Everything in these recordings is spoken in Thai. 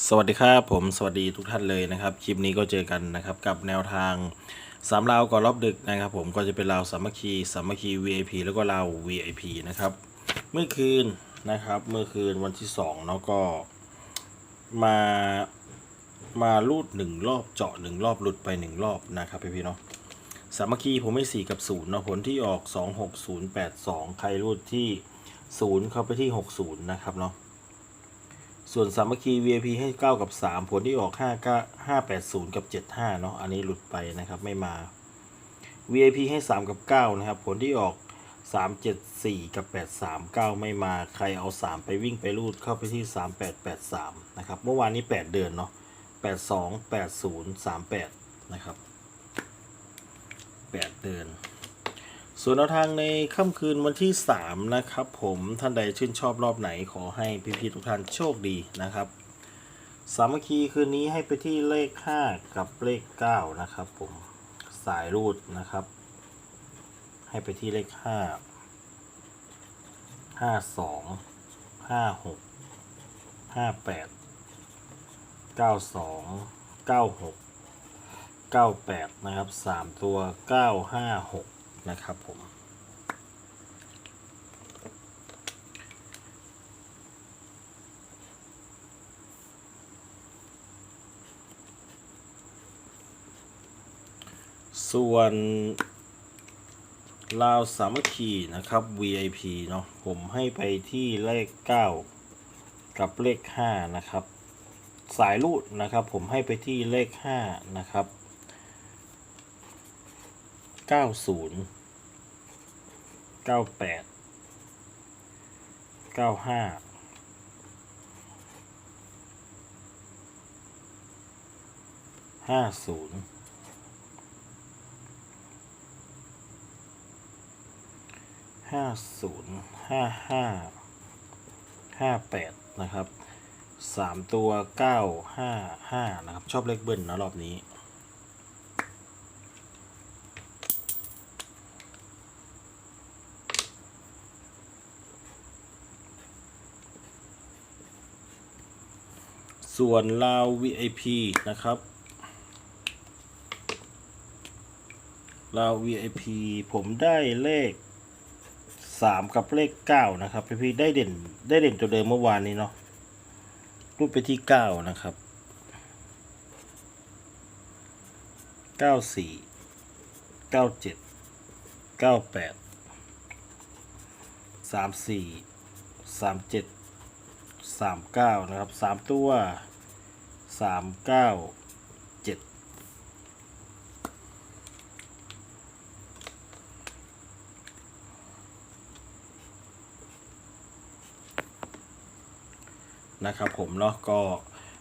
สวัสดีครับผมสวัสดีทุกท่านเลยนะครับคลิปนี้ก็เจอกันนะครับกับแนวทางสามราวก่อนรอบดึกนะครับ ผมก็จะเป็นราวสามัคคีสามัคคี VIP แล้วก็ราว VIP นะครับเมื่อคืนนะครับเมื่อคืนวันที่2เนาะก็มามาลูดหนึ่งรอบเจาะหนึ่งรอบหลุดไปหนึ่งรอบนะครับพี่ๆเนาะสามัคคีผมไม่4กับ0เนาะผลที่ออก 26082 ใครรูดที่ 0 เข้าไปที่ 60 นะครับเนาะ ส่วนสามัคคี VIP ให้ 9 กับ 3 ผลที่ออก 5 9 5 8 0 กับ 75 เนาะอันนี้หลุดไปนะครับไม่มา VIP ให้ 3 กับ 9 นะครับ ผลที่ออก 3 7 4 กับ 8 3 9 ไม่มาใครเอา 3 ไปวิ่งไปรูดเข้าไปที่ 3 8 8 3 นะครับ เมื่อวานนี้ 8 เดือนเนาะ82 80 38 นะครับ 8 เดือน ส่วนแนวทางในค่ำคืนวันที่ 3 นะครับ ผมท่านใดชื่นชอบรอบไหนขอให้พี่ๆทุกท่านโชคดีนะครับ สามัคคีคืนนี้ให้ไปที่เลข 5 กับเลข 9 นะครับ ผมสายรูดนะครับ ให้ไปที่เลข 5 52 56 58 92 96 98 นะครับ 3 ตัว 956 นะครับผม ส่วนลาวสามัคคีนะครับ VIP เนาะผมให้ไปที่เลข 9 กับเลข 5 นะครับ สายรูดนะครับ ผมให้ไปที่เลข 5 นะครับ 90 98 95 50ห้าศูนย์ห้าห้าห้าแปดนะครับสามตัวเก้าห้าห้านะครับ ชอบเลขเบิ้ลนะรอบนี้ ส่วนลาว VIP นะครับลาว VIP ผมได้เลข 3 กับเลข 9 นะครับ พี่ๆได้เด่นได้เด่นตัวเดิมเมื่อวานนี้เนาะรูปไปที่ 9 นะครับ 94 97 98 34 37 สามเก้านะครับสามตัวสามเก้าเจ็ดนะครับผมเนาะก็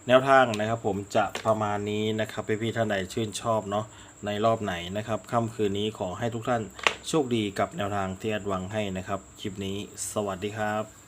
แนวทางนะครับผมจะประมาณนี้นะครับพี่ๆท่านใดชื่นชอบเนาะในรอบไหนนะครับค่ำคืนนี้ขอให้ทุกท่านโชคดีกับแนวทางที่แอดวังให้นะครับ คลิปนี้สวัสดีครับ